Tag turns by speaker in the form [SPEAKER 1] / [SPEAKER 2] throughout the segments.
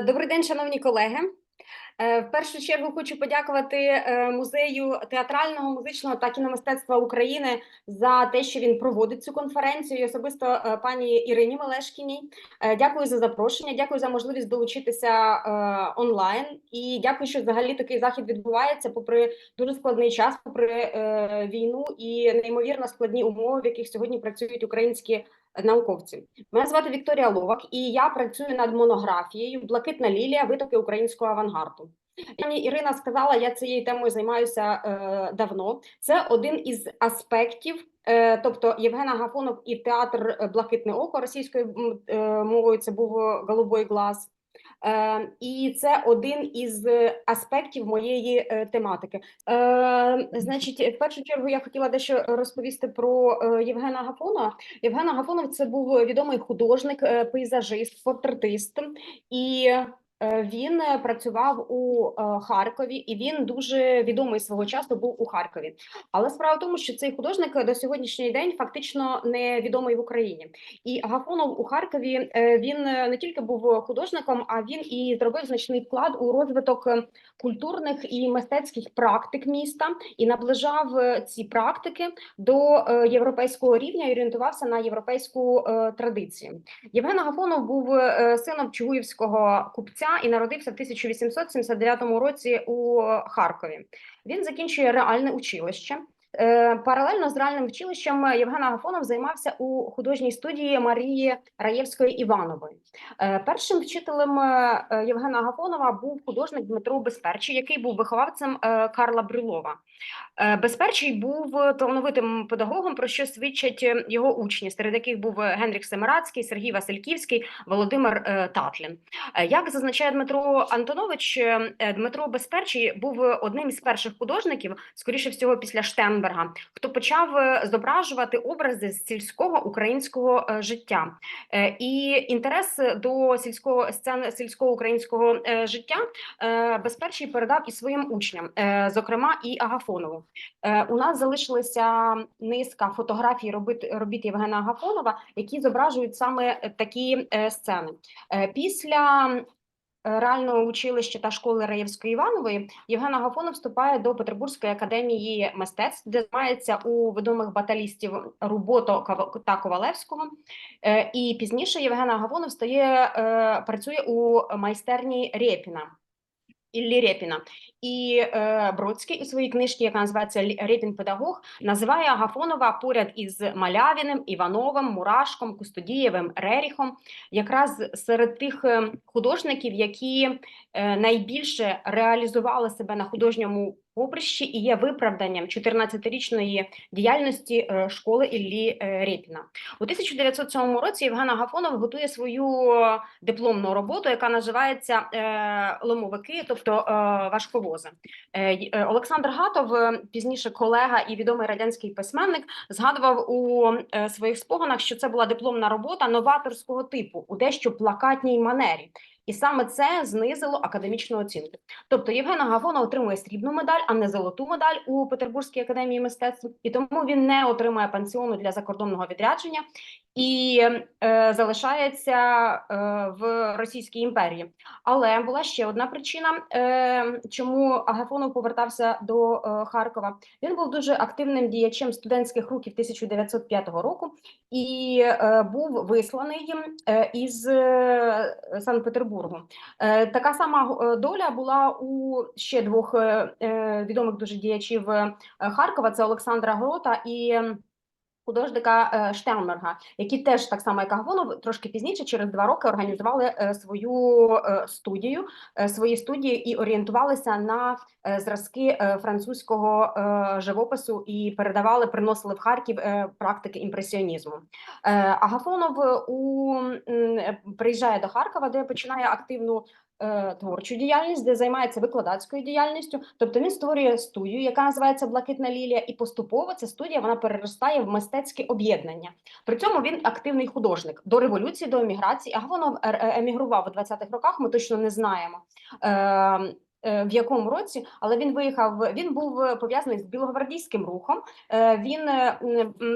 [SPEAKER 1] Добрий день, шановні колеги. Е, В першу чергу хочу подякувати е, музею театрального, музичного та кіномистецтва України за те, що він проводить цю конференцію. І особисто е, пані Ірині Мелешкіній. Е, Дякую за запрошення. Дякую за можливість долучитися е, онлайн. І дякую, що взагалі такий захід відбувається, попри дуже складний час, попри е, війну і неймовірно складні умови, в яких сьогодні працюють українські науковці. Мене звати Вікторія Ловак, і я працюю над монографією Блакитна лілія витоки українського авангарду. Пані Ірина сказала, я цією темою займаюся е, давно. Це один із аспектів. Е, тобто Євгена Гафонов і театр Блакитне око російською е, мовою це був голубой глаз. Е, і це один із аспектів моєї е, тематики. Е, значить, в першу чергу я хотіла дещо розповісти про е, Євгена Гафона. Євген Гафонов це був відомий художник, е, пейзажист, портретист, і він е, працював у е, Харкові, і він дуже відомий свого часу був у Харкові. Але справа в тому, що цей художник до сьогоднішній день фактично не відомий в Україні. І Агафонов у Харкові е, він е, не тільки був художником, а він і зробив значний вклад у розвиток е, культурних і мистецьких практик міста і наближав е, ці практики до е, європейського рівня і орієнтувався на європейську е, традицію. Євген Агафонов був е, сином чугуївського купця і народився в 1879 році у Харкові. Він закінчує реальне училище. Е, Паралельно з реальним училищем Євген Агафонов займався у художній студії Марії Раєвської Іванової. Е, Першим вчителем е, Євгена Агафонова був художник Дмитро Безперчий, який був виховавцем Карла Брюлова. Безперчий був талановитим педагогом, про що свідчать його учні, серед яких був Генріх Семирадський, Сергій Васильківський, Володимир Татлін. Як зазначає Дмитро Антонович, Дмитро Безперчий був одним із перших художників, скоріше всього, після Штенберга, хто почав е, зображувати образи з сільського українського е, життя. Е, І інтерес до сільського сцен сільського українського життя Безперчий передав і своїм учням, зокрема і Агафонову. У нас залишилася низка фотографій робіт, робіт Євгена Агафонова, які зображують саме такі сцени. Після реального училища та школи Раєвської Іванової Євген Агафонов вступає до Петербурзької академії мистецтв, де займається у відомих баталістів Рубото та Ковалевського. Е, І пізніше Євген Агафонов стає, е, працює у майстерні Рєпіна. Іллі Репіна. І е, Бродський у своїй книжці, яка називається Репін педагог, називає Агафонова поряд із Малявіним, Івановим, Мурашком, Кустодієвим, Реріхом, якраз серед тих е, художників, які е, найбільше реалізували себе на художньому поприщі і є виправданням 14-річної діяльності е, школи Іллі е, Рєпіна. У 1907 році Євген Агафонов готує свою дипломну роботу, яка називається е, ломовики, тобто важковози. Олександр Гатов, пізніше колега і відомий радянський письменник, згадував у своїх спогадах, що це була дипломна робота новаторського типу у дещо плакатній манері. І саме це знизило академічну оцінку. Тобто Євген Агафонов отримує срібну медаль, а не золоту медаль у Петербурзькій академії мистецтв, і тому він не отримує пансіону для закордонного відрядження і е, залишається е, в Російській імперії. Але була ще одна причина, е, чому Агафонов повертався до е, Харкова. Він був дуже активним діячем студентських рухів 1905 року і е, був висланий е, із е, Санкт-Петербургу. Е, така сама е, доля була у ще двох е, відомих дуже діячів Харкова: це Олександра Грота і. Художника е, Штенберга, які теж так само, як Агафонов, трошки пізніше, через два роки, організували е, свою е, студію, свої студії і орієнтувалися на зразки французького живопису і передавали, приносили в Харків практики імпресіонізму. Агафонов у приїжджає до Харкова, де починає активну творчу діяльність, де займається викладацькою діяльністю. Тобто він створює студію, яка називається Блакитна лілія, і поступово ця студія вона переростає в мистецьке об'єднання. При цьому він активний художник до революції, до еміграції. А воно е, емігрував у 20-х роках. Ми точно не знаємо. Е, в якому році, але він виїхав. Він був е, пов'язаний з білогвардійським рухом. Е, Він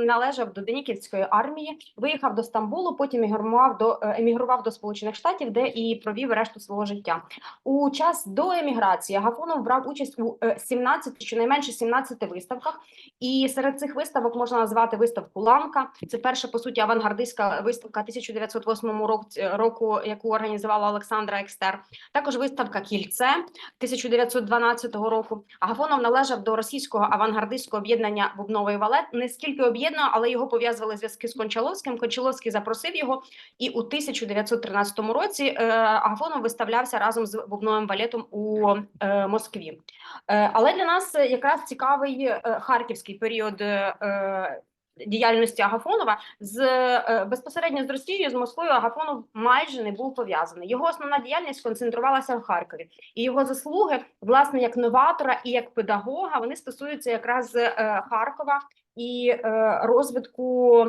[SPEAKER 1] належав до Деніківської армії, виїхав до Стамбулу, потім емігрував до емігрував до Сполучених Штатів, де і провів решту свого життя. У час до еміграції Агафонов брав участь у е, 17, щонайменше 17 виставках. І серед цих виставок можна назвати виставку Ламка. Це перша по суті авангардистська виставка 1908 році, року, яку організувала Олександра Екстер. Також виставка Кільце 1912 року. Агафонов належав до російського авангардистського об'єднання Бубновий валет. Не скільки об'єднано, але його пов'язували зв'язки з Кончаловським. Кончаловський запросив його, і у 1913 році е, Агафонов виставлявся разом з Бубновим валетом у е, Москві. Е, Але для нас якраз цікавий харківський період. Діяльності Агафонова з е, безпосередньо з Росією з Москвою Агафонов майже не був пов'язаний. Його основна діяльність концентрувалася в Харкові, і його заслуги, власне, як новатора і як педагога, вони стосуються якраз е, Харкова і е, розвитку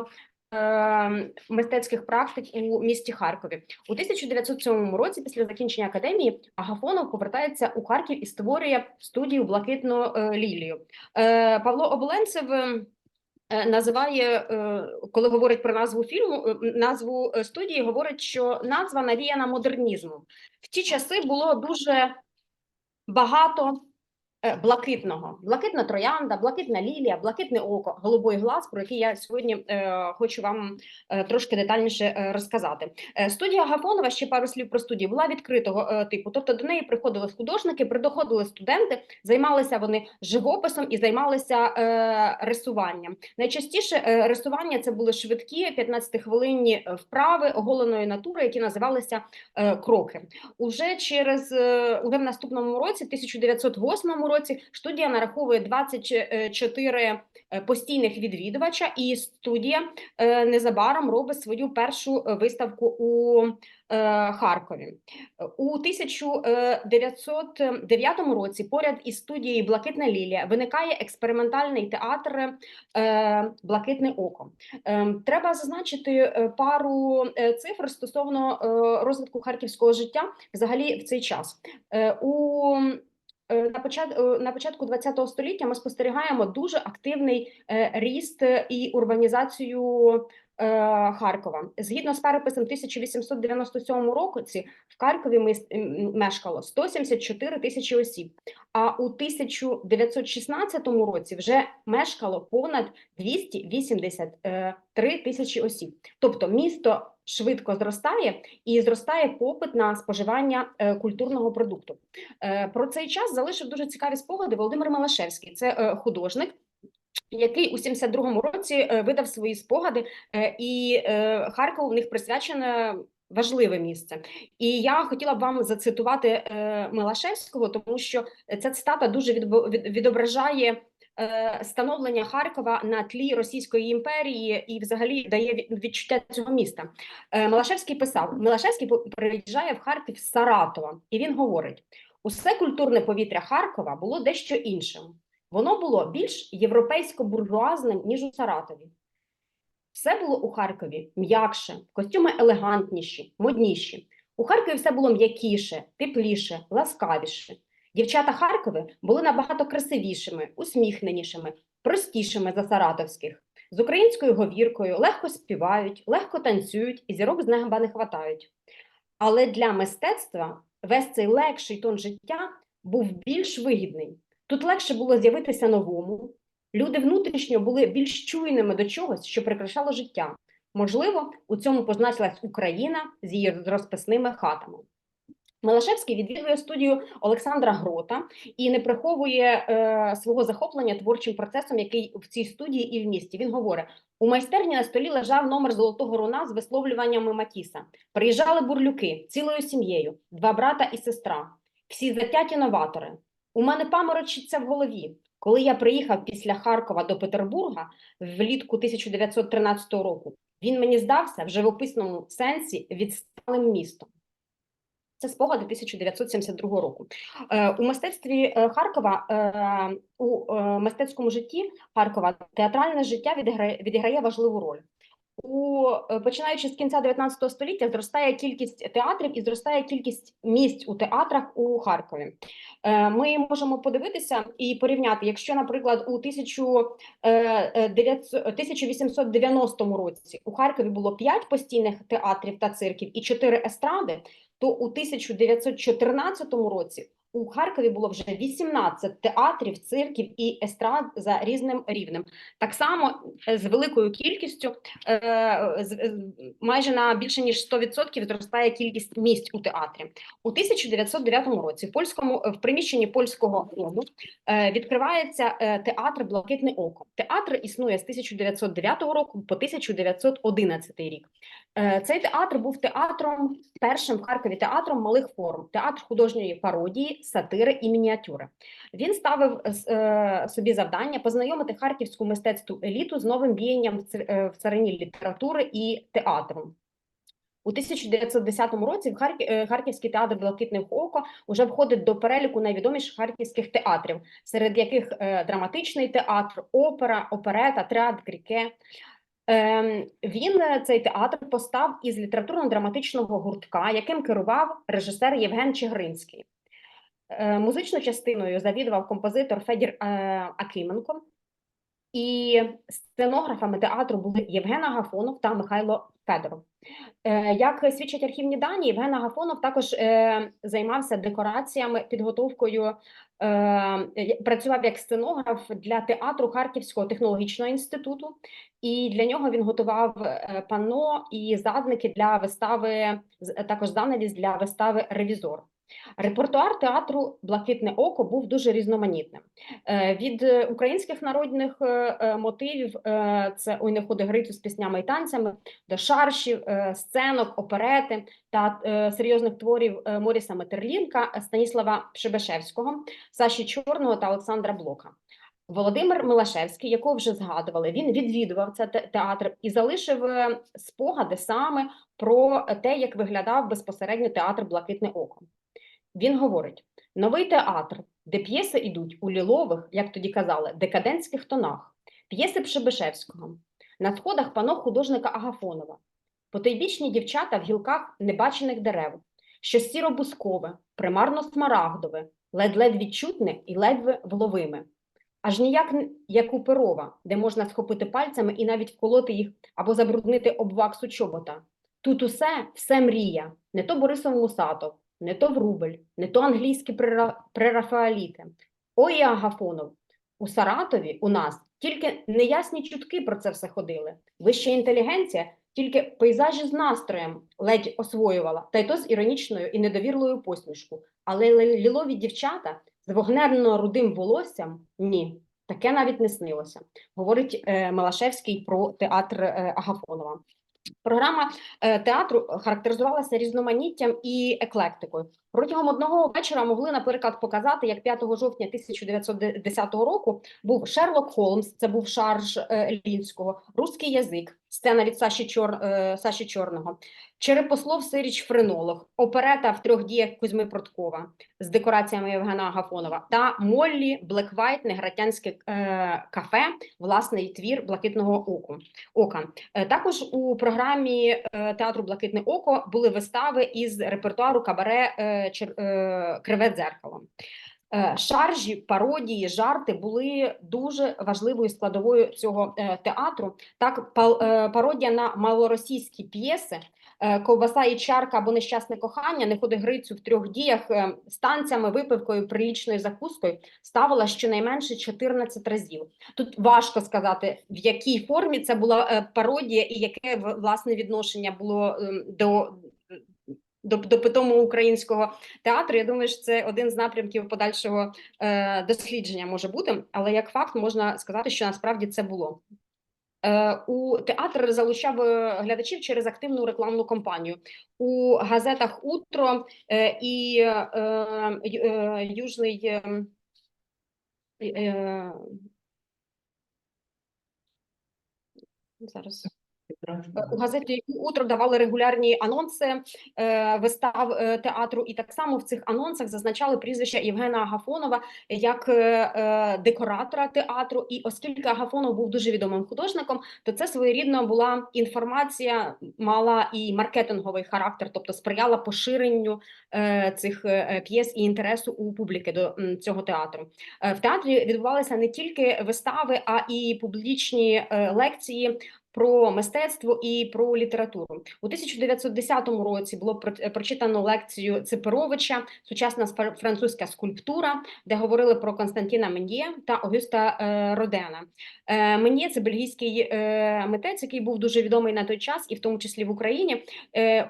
[SPEAKER 1] мистецьких практик у місті Харкові. У 1907 році, після закінчення академії, Агафонов повертається у Харків і створює студію Блакитну лілію. Павло Оболенцев. Е, Називає, е, коли говорить про назву фільму, е, назву студії, говорить, що назва навіяна модернізмом. В ті часи було дуже багато блакитного, блакитна троянда, блакитна лілія, блакитне око, голубой глаз, про який я сьогодні е, хочу вам е, трошки детальніше е, розказати. Е, студія Агафонова, ще пару слів про студію, була відкритого е, типу. Тобто до неї приходили художники, придоходили студенти, займалися вони живописом і займалися е, рисуванням. Найчастіше е, рисування це були швидкі 15-хвилинні вправи оголеної натури, які називалися е, кроки. Уже через е, уже в наступному році, 1908 році, студія нараховує 24 е, постійних відвідувача, і студія е, незабаром робить свою першу е, виставку у Харкові. У 1909 році поряд із студією Блакитна лілія виникає експериментальний театр Блакитне око. Треба зазначити пару цифр стосовно розвитку харківського життя взагалі в цей час. У на початку на початку ХХ століття ми спостерігаємо дуже активний е, ріст е, і урбанізацію е, Харкова. Згідно з переписом 1897 році в Харкові мешкало 174 тисячі осіб, а у 1916 році вже мешкало понад 283 тисячі осіб. Тобто місто швидко зростає і зростає попит на споживання е, культурного продукту. Е, Про цей час залишив дуже цікаві спогади Володимир Малашевський. Це е, художник. Який у 72-му році видав свої спогади, і Харкову в них присвячене важливе місце. І я хотіла б вам зацитувати Милашевського, тому що ця цитата дуже відображає становлення Харкова на тлі Російської імперії і взагалі дає відчуття цього міста. Е, Милашевський писав: Милашевський приїжджає в Харків з Саратова, і він говорить: усе культурне повітря Харкова було дещо іншим. Воно було більш європейсько-буржуазним, ніж у Саратові. Все було у Харкові м'якше, костюми елегантніші, модніші. У Харкові все було м'якіше, тепліше, ласкавіше. Дівчата Харкови були набагато красивішими, усміхненішими, простішими за саратовських. З українською говіркою легко співають, легко танцюють і зірок з неба не хватають. Але для мистецтва весь цей легший тон життя був більш вигідний. Тут легше було з'явитися новому. Люди внутрішньо були більш чуйними до чогось, що прикрашало життя. Можливо, у цьому позначилась Україна з її розписними хатами. Милашевський відвідує студію Олександра Грота і не приховує е, свого захоплення творчим процесом, який в цій студії і в місті. Він говорить: у майстерні на столі лежав номер золотого руна з висловлюваннями Матіса. Приїжджали бурлюки цілою сім'єю, два брата і сестра, всі затяті новатори. У мене паморочиться в голові. Коли я приїхав після Харкова до Петербурга влітку 1913 року, він мені здався в живописному сенсі відсталим містом. Це спогади 1972 року. Е, у мистецтві е, Харкова, е, у мистецькому житті Харкова театральне життя відіграє, відіграє важливу роль. У е, починаючи з кінця 19 століття зростає кількість театрів і зростає кількість місць у театрах у Харкові. Е, Ми можемо подивитися і порівняти, якщо, наприклад, у 1900 1890 році у Харкові було 5 постійних театрів та цирків і 4 естради, то у 1914 році у Харкові було вже 18 театрів, цирків і естрад за різним рівнем. Так само е, з великою кількістю, е, е, майже на більше ніж 100% зростає кількість місць у театрі. У 1909 році в польському в приміщенні польського е, відкривається театр Блакитне око. Театр існує з 1909 року по 1911 рік. Цей театр був театром першим в Харкові театром малих форм, театр художньої пародії, сатири і мініатюри. Він ставив е, собі завдання познайомити харківську мистецтву еліту з новим віянням е, в царині літератури і театру. У 1910 році е, Харківський театр Блакитне око вже входить до переліку найвідоміших харківських театрів, серед яких е, драматичний театр, опера, оперета, театр кріке. Ем, Він е, цей театр постав із літературно-драматичного гуртка, яким керував режисер Євген Чигринський. Е, Музичною частиною завідував композитор Федір е, Акименко, і сценографами театру були Євген Агафонов та Михайло Федоров. Е, Як свідчать архівні дані, Євген Агафонов також займався декораціями, підготовкою, працював як сценограф для театру Харківського технологічного інституту, і для нього він готував панно і задники для вистави, також занавіс для вистави Ревізор. Репертуар театру Блакитне око був дуже різноманітним. Е, Від е, українських народних е, мотивів це ой не ходи грицю з піснями і танцями, до шаршів, сценок, оперети та серйозних творів Моріса Метерлінка, Станіслава Шебешевського, Саші Чорного та Олександра Блока. Володимир Милашевський, якого вже згадували, він відвідував цей театр і залишив спогади саме про те, як виглядав безпосередньо театр Блакитне око. Він говорить: новий театр, де п'єси йдуть у лілових, як тоді казали, декадентських тонах, п'єси Пшебишевського, на сходах пано художника Агафонова, потойбічні дівчата в гілках небачених дерев, що сіро-бускове, примарно смарагдове, ледь-ледь відчутне і ледве вловиме. Аж ніяк як у перова, де можна схопити пальцями і навіть вколоти їх або забруднити об ваксу чобота. Тут усе, все мрія, не то Борисов Мусатов, не то Врубель, не то англійські прера- прерафаеліти. Ой, Агафонов, у Саратові у нас тільки неясні чутки про це все ходили. Вища інтелігенція тільки пейзажі з настроєм ледь освоювала, та й то з іронічною і недовірливою посмішкою. Але лілові дівчата з вогненно-рудим волоссям ні, таке навіть не снилося, говорить е, Малашевський про театр е, Агафонова. Програма е, театру характеризувалася різноманіттям і еклектикою. Протягом одного вечора могли, наприклад, показати, як 5 жовтня 1910 року був Шерлок Холмс, це був шарж е, Лінського, русський язик, сцена від Саші, Чор, е, Саші Чорного, Черепослов Сиріч Френолог, оперета в трьох діях Кузьми Проткова з декораціями Євгена Агафонова та Моллі Блеквайт, Негратянське е, кафе, власний твір Блакитного оку. ока. Е, Також у програмі е, театру Блакитне око були вистави із репертуару кабаре е, Чер- е, Криве дзеркало. Е, Шаржі, пародії, жарти були дуже важливою складовою цього е, театру. Так, е, пародія на малоросійські п'єси Ковбаса і чарка або нещасне кохання, не ходи грицю в трьох діях е, з танцями, випивкою, прилічною закускою ставила щонайменше 14 разів. Тут важко сказати, в якій формі це була пародія і яке власне відношення було ем, до. До, до питому українського театру, я думаю, що це один з напрямків подальшого е, дослідження може бути, але як факт можна сказати, що насправді це було. Е, у театр залучав е, глядачів через активну рекламну кампанію у газетах Утро е, і Южний. зараз У газеті утро давали регулярні анонси е, вистав е, театру, і так само в цих анонсах зазначали прізвище Євгена Агафонова як е, декоратора театру. І оскільки Агафонов був дуже відомим художником, то це своєрідно була інформація, мала і маркетинговий характер, тобто сприяла поширенню цих п'єс і інтересу у публіки до цього театру. В театрі відбувалися не тільки вистави, а і публічні лекції про мистецтво і про літературу. У 1910 році було е, прочитано лекцію Ципировича Сучасна французька скульптура, де говорили про Константіна Мен'є та Огюста е, Родена. Е, Мен'є – це бельгійський митець, який був дуже відомий на той час, і в тому числі в Україні.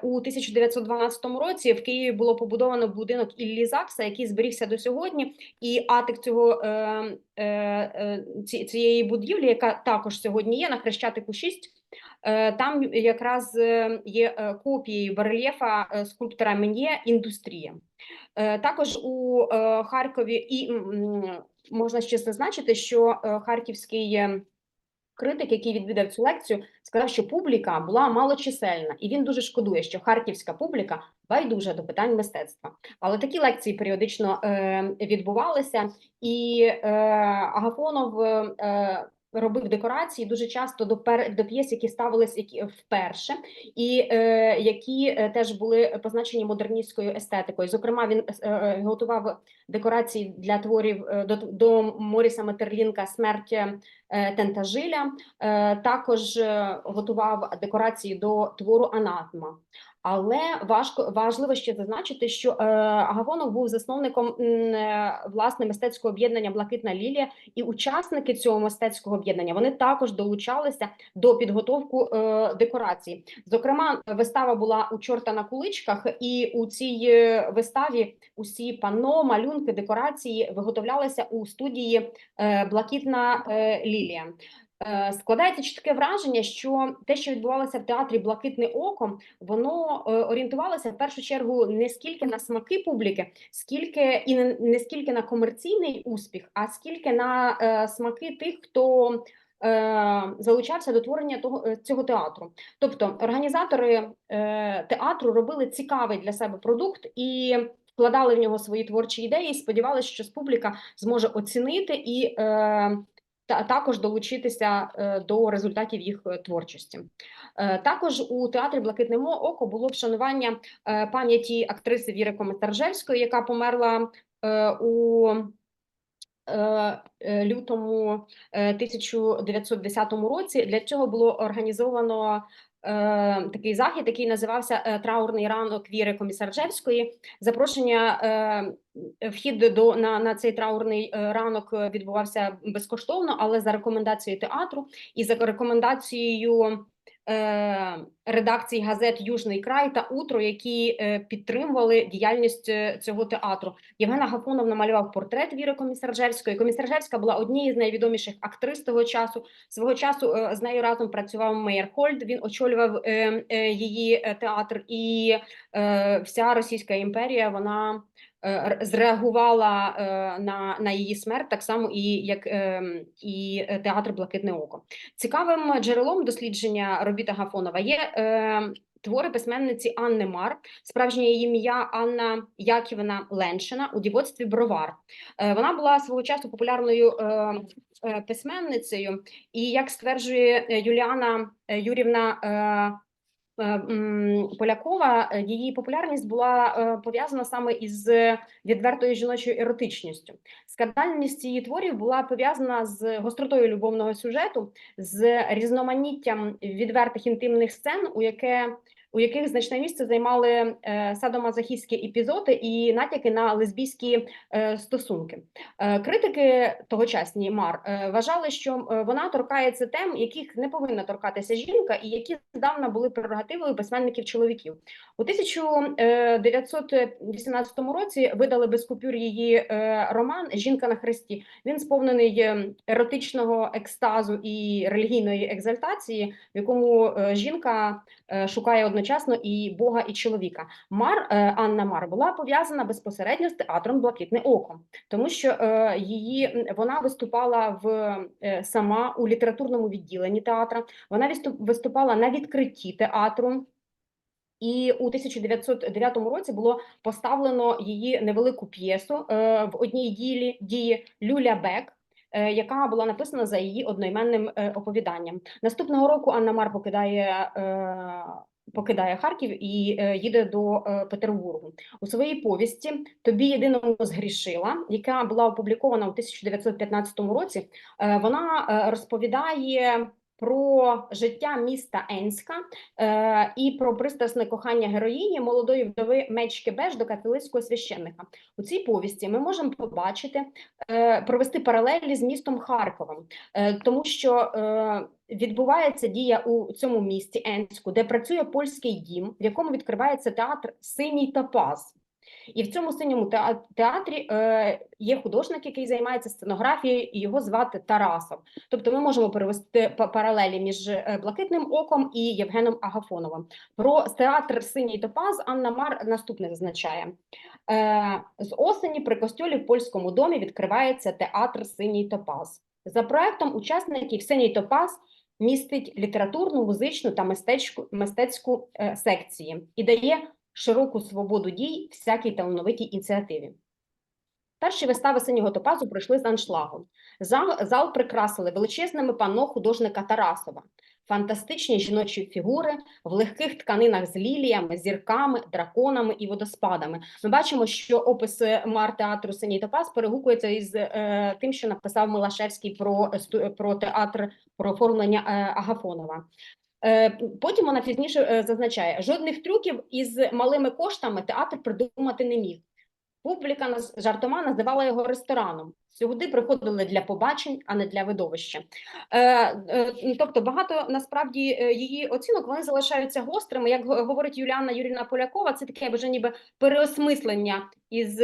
[SPEAKER 1] У 1912 році в Києві було побудовано будинок Іллі Закса, який зберігся до сьогодні, і атик цього ці- цієї будівлі, яка також сьогодні є на Хрещатику 6, е, там якраз е, є е, копією барельєфа е, скульптора Мен'є «Індустрія». Е, Також у е, Харкові і можна ще зазначити, що е, харківський е, критик, який відвідав цю лекцію, сказав, що публіка була малочисельна, і він дуже шкодує, що харківська публіка байдужа до питань мистецтва. Але такі лекції періодично е, відбувалися, і е, Агафонов е, робив декорації дуже часто до пер до п'єс, які ставились які вперше, і е, які е, теж були позначені модерністською естетикою. Зокрема, він е, е, готував декорації для творів е, до, до Моріса Метерлінка Смерть Тентажиля. Е, також готував декорації до твору Анатма. Але важко важливо ще зазначити, що е, Агавонов був засновником е, власне мистецького об'єднання Блакитна Лілія, і учасники цього мистецького об'єднання вони також долучалися до підготовку е, декорацій. Зокрема, вистава була у чорта на куличках, і у цій виставі усі панно, малюнки, декорації виготовлялися у студії Блакитна Лілія. Е, Складається чітке враження, що те, що відбувалося в театрі Блакитне око, воно е, орієнтувалося в першу чергу не скільки на смаки публіки, скільки і не, скільки на комерційний успіх, а скільки на е, смаки тих, хто е, залучався до творення того е, цього театру. Тобто організатори е, театру робили цікавий для себе продукт і вкладали в нього свої творчі ідеї, і сподівалися, що публіка зможе оцінити і е, та також долучитися е, до результатів їх е, творчості. Е, Також у театрі Блакитне око було вшанування пам'яті актриси Віри Комитаржевської, яка померла у лютому е, 1910 році. Для цього було організовано такий захід, який називався е, Траурний ранок Віри Комісаржевської. Запрошення е, вхід до на, на цей траурний е, ранок е, відбувався безкоштовно, але за рекомендацією театру і за рекомендацією е, редакцій газет Южний край та Утро, які е, підтримували діяльність е, цього театру. Євген Агафонов намалював портрет Віри Комісаржевської. Комісаржевська була однією з найвідоміших актрис того часу. Свого часу е, з нею разом працював Мейер Хольд. Він очолював е, е, її е, театр, і е, вся Російська імперія вона е, зреагувала е, на, на її смерть, так само і як е, і е, театр Блакитне око. Цікавим джерелом дослідження робіт Агафонова є е, твори письменниці Анни Мар, справжнє ім'я Анна Яківна Леншина у дівоцтві Бровар. Е, вона була свого часу популярною е, е, письменницею, і як стверджує е, Юліана е, Юрівна. Е, Полякова, е, її популярність була е, пов'язана саме із відвертою жіночою еротичністю. Скандальність її творів була пов'язана з гостротою любовного сюжету, з різноманіттям відвертих інтимних сцен, у яке у яких значне місце займали е, садомазохістські епізоди і натяки на лесбійські е, стосунки. Е, критики тогочасні Мар вважали, що вона торкається тем, яких не повинна торкатися жінка, і які здавна були прерогативою письменників чоловіків. У 1918 році видали без купюр її роман Жінка на хресті. Він сповнений еротичного екстазу і релігійної екзальтації, в якому жінка шукає одне одночасно і Бога, і чоловіка. Мар е, Анна Мар була пов'язана безпосередньо з театром Блакитне око, тому що е, її вона виступала в е, сама у літературному відділенні театра. Вона виступ- виступала на відкритті театру. І у 1909 році було поставлено її невелику п'єсу е, в одній ділі дії Люля Бек, е, яка була написана за її одноіменним е, оповіданням. Наступного року Анна Мар покидає. Е, Покидає Харків і е, їде до е, Петербургу у своїй повісті Тобі єдиному згрішила, яка була опублікована у 1915 році. Е, вона розповідає про життя міста Енська е, і про пристрасне кохання героїні молодої вдови Мечки Беш до католицького священника. У цій повісті ми можемо побачити, е, провести паралелі з містом Харковом, е, тому що е, відбувається дія у цьому місті Енську, де працює польський дім, в якому відкривається театр Синій Топаз. І в цьому синьому театрі е, є художник, який займається сценографією, і його звати Тарасов. Тобто ми можемо перевести паралелі між е, Блакитним оком і Євгеном Агафоновим. Про театр Синій Топаз Анна Мар наступне зазначає. Е, з осені при костьолі в польському домі відкривається театр Синій Топаз. За проектом учасників Синій Топаз містить літературну, музичну та мистецьку, мистецьку е, секції і дає широку свободу дій всякій талановитій ініціативі. Перші вистави синього топазу пройшли з аншлагом. Зал, зал прикрасили величезними панно художника Тарасова, фантастичні жіночі фігури в легких тканинах з ліліями, зірками, драконами і водоспадами. Ми бачимо, що опис мар театру Синій топаз перегукується із е, тим, що написав Милашевський про, е, про театр про оформлення е, Агафонова. Е, Потім вона пізніше е, зазначає, жодних трюків із малими коштами театр придумати не міг. Публіка жартома називала його рестораном. Сюди приходили для побачень, а не для видовища. Е, тобто багато насправді її оцінок вони залишаються гострими. Як говорить Юліана Юрівна Полякова, це таке вже ніби переосмислення із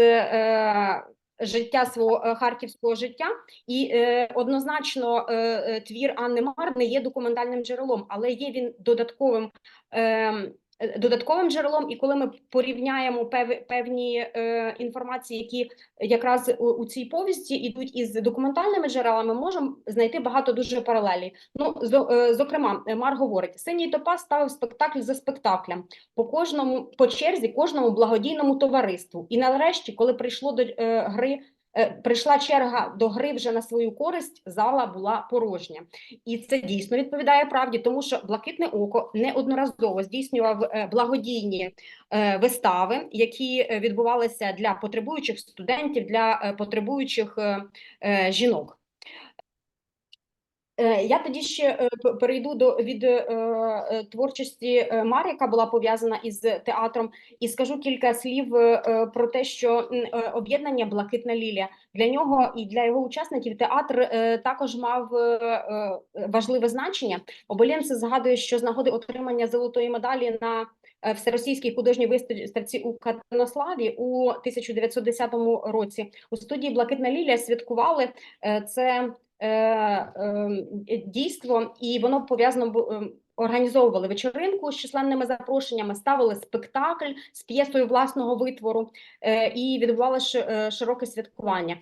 [SPEAKER 1] життя свого е, харківського життя. І е, однозначно е, е, твір Анни Мар не є документальним джерелом, але є він додатковим. Е, Додатковим джерелом, і коли ми порівняємо пев, певні е, інформації, які якраз у, у цій повісті йдуть із документальними джерелами, можемо знайти багато дуже паралелі. Ну, зо, е, зокрема, Мар говорить: синій топаз ставив спектакль за спектаклем по кожному по черзі, кожному благодійному товариству. І нарешті, коли прийшло до е, гри. Е, Прийшла черга до гри вже на свою користь, зала була порожня, і це дійсно відповідає правді, тому що блакитне око неодноразово здійснював е, благодійні е, вистави, які відбувалися для потребуючих студентів, для потребуючих жінок. Е, Я тоді ще е, перейду до від е, творчості Марі, яка була пов'язана із театром, і скажу кілька слів про те, що об'єднання Блакитна лілія для нього і для його учасників театр також мав важливе значення. Оболєнце згадує, що з нагоди отримання золотої медалі на всеросійській художній виставці у Катанославі у 1910 році у студії Блакитна лілія святкували це дійство, і воно пов'язано ем, організовували вечоринку з численними запрошеннями, ставили спектакль з п'єсою власного витвору, е, і відбувалося широке святкування.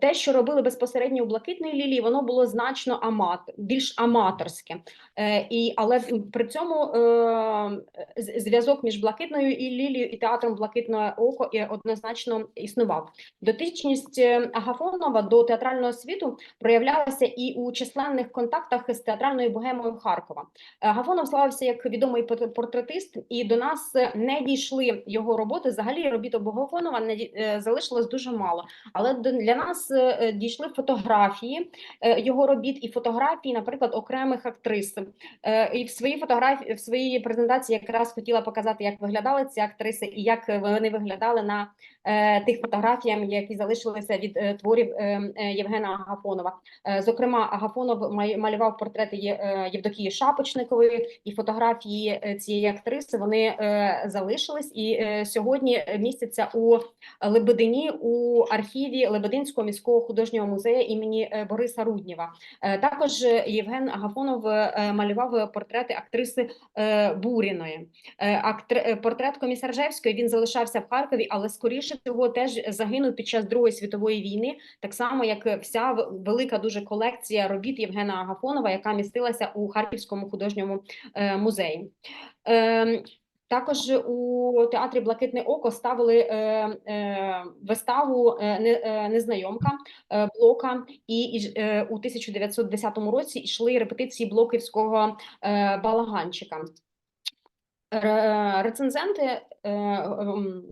[SPEAKER 1] Те, що робили безпосередньо у блакитної лілії, воно було значно амат, більш аматорське. Е, і, але при цьому е, зв'язок між блакитною і лілією і театром Блакитне око однозначно існував. Дотичність е, Агафонова до театрального світу проявлялася і у численних контактах з театральною богемою Харкова. Е, Агафонов славився як відомий портретист, і до нас не дійшли його роботи. Взагалі робіт об Агафонова не е, залишилось дуже мало. Але для нас е, е, дійшли фотографії е, його робіт і фотографії, наприклад, окремих актрис. І в своїй фотографії в своїй презентації якраз хотіла показати, як виглядали ці актриси і як вони виглядали на тих фотографіях, які залишилися від е, творів е, е, Євгена Агафонова. Е, Зокрема, Агафонов малював портрети е, Євдокії Шапочникової, і фотографії е, цієї актриси вони е, залишились і е, сьогодні містяться у Лебедині у архіві Лебединського міського художнього музею імені е, Бориса Руднєва. Е, Також е, Євген Агафонов е, малював портрети актриси е, Буріної. Е, е, Портрет комісаржевської він залишався в Харкові, але скоріше всього теж загинув під час Другої світової війни, так само як вся велика дуже колекція робіт Євгена Агафонова, яка містилася у Харківському художньому е, музеї. Ем, Також у театрі Блакитне око ставили е, е, виставу е, е, Незнайомка блока, і, е, у 1910 році йшли репетиції блоківського е, балаганчика. Рецензенти,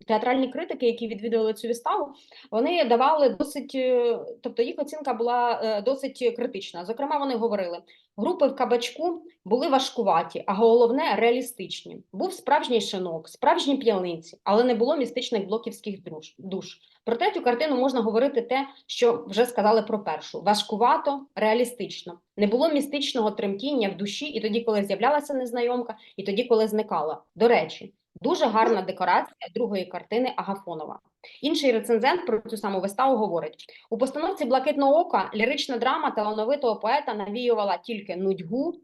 [SPEAKER 1] театральні критики, які відвідували цю виставу, вони давали досить, е, тобто їх оцінка була е, досить критична. Зокрема, вони говорили, групи в кабачку були важкуваті, а головне реалістичні. Був справжній шинок, справжні п'яниці, але не було містичних блоківських душ. Про третю картину можна говорити те, що вже сказали про першу: важкувато, реалістично. Не було містичного тремтіння в душі, і тоді, коли з'являлася незнайомка, і тоді, коли зникала. До речі, дуже гарна декорація другої картини Агафонова. Інший рецензент про цю саму виставу говорить: у постановці Блакитного ока лірична драма талановитого поета навіювала тільки нудьгу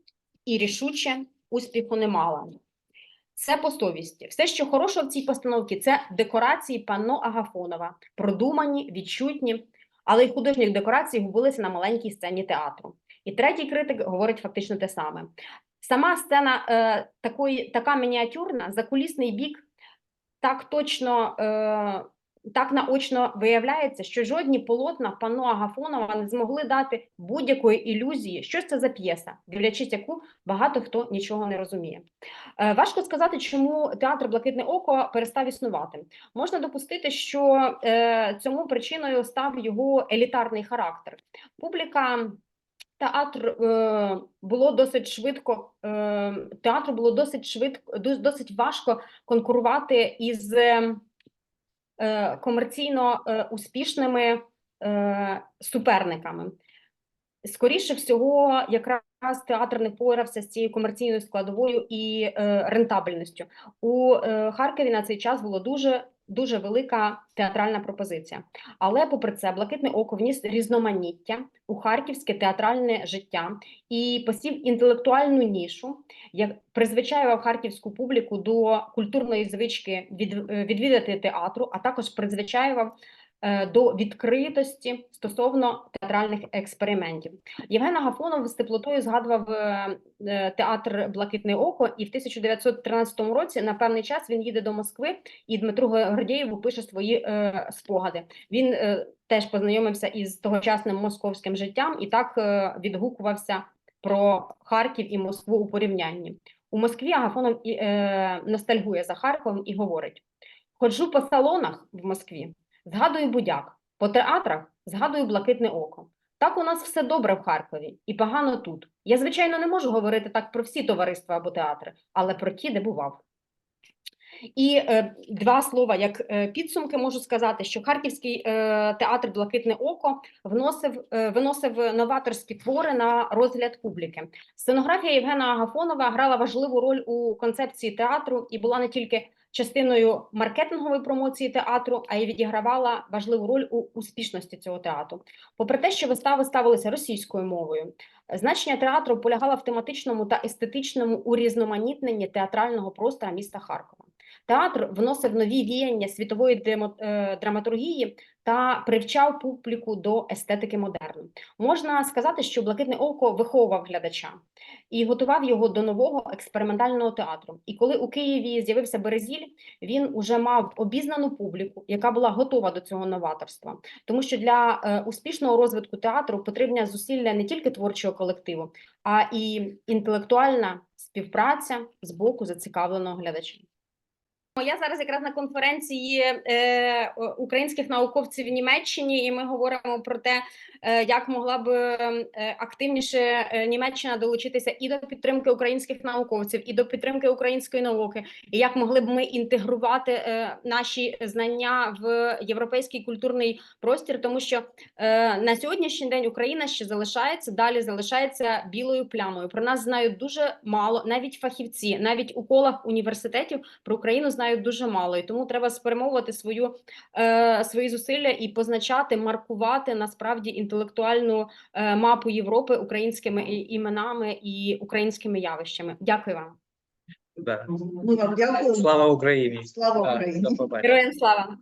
[SPEAKER 1] і рішуче успіху не мала. Це по совісті. Все, що хорошого в цій постановці, це декорації панно Агафонова, продумані, відчутні, але й художніх декорацій губилися на маленькій сцені театру. І третій критик говорить фактично те саме. Сама сцена е, такої, така мініатюрна, закулісний бік, так точно, е, так наочно виявляється, що жодні полотна панно Агафонова не змогли дати будь-якої ілюзії, що це за п'єса, дивлячись яку багато хто нічого не розуміє. Е, Важко сказати, чому театр Блакитне око перестав існувати. Можна допустити, що е, цьому причиною став його елітарний характер. Публіка. Театр е, було досить швидко. Е, театру було досить швидко, досить важко конкурувати із е, комерційно е, успішними е, суперниками. Скоріше всього, якраз театр не впорався з цією комерційною складовою і е, рентабельністю. У е, Харкові на цей час було дуже дуже велика театральна пропозиція. Але, попри це, блакитне око вніс різноманіття у харківське театральне життя і посів інтелектуальну нішу, як призвичаював харківську публіку до культурної звички від, е, відвідати театру, а також призвичаював до відкритості стосовно театральних експериментів. Євген Агафонов з теплотою згадував е, е, театр Блакитне око, і в 1913 році на певний час він їде до Москви, і Дмитру Гордєєву пише свої е, спогади. Він е, теж познайомився із тогочасним московським життям і так е, відгукувався про Харків і Москву у порівнянні. У Москві Агафонов і, е, ностальгує за Харковом і говорить: ходжу по салонах в Москві, згадую будяк, по театрах згадую блакитне око. Так у нас все добре в Харкові і погано тут. Я, звичайно, не можу говорити так про всі товариства або театри, але про ті, де бував. І е, два слова як е, підсумки можу сказати, що Харківський е, театр Блакитне око вносив, е, виносив новаторські твори на розгляд публіки. Сценографія Євгена Агафонова грала важливу роль у концепції театру і була не тільки частиною маркетингової промоції театру, а й відігравала важливу роль у успішності цього театру. Попри те, що вистави ставилися російською мовою, значення театру полягало в тематичному та естетичному урізноманітненні театрального простора міста Харкова. Театр вносив нові віяння світової е, драматургії та привчав публіку до естетики модерну. Можна сказати, що Блакитне око виховував глядача і готував його до нового експериментального театру. І коли у Києві з'явився Березіль, він уже мав обізнану публіку, яка була готова до цього новаторства. Тому що для е, успішного розвитку театру потрібні зусилля не тільки творчого колективу, а і інтелектуальна співпраця з боку зацікавленого глядача. Я зараз якраз на конференції е, українських науковців в Німеччині, і ми говоримо про те, е, як могла б е, активніше е, Німеччина долучитися і до підтримки українських науковців, і до підтримки української науки, і як могли б ми інтегрувати е, наші знання в європейський культурний простір, тому що е, на сьогоднішній день Україна ще залишається далі, залишається білою плямою. Про нас знають дуже мало, навіть фахівці, навіть у колах університетів про Україну знають знають дуже мало, і тому треба спрямовувати свою е, свої зусилля і позначати, маркувати насправді інтелектуальну е, мапу Європи українськими іменами і українськими явищами. Дякую вам,
[SPEAKER 2] Да.
[SPEAKER 3] Ми вам дякуємо.
[SPEAKER 2] Слава Україні!
[SPEAKER 3] Слава Україні.
[SPEAKER 1] Героям слава.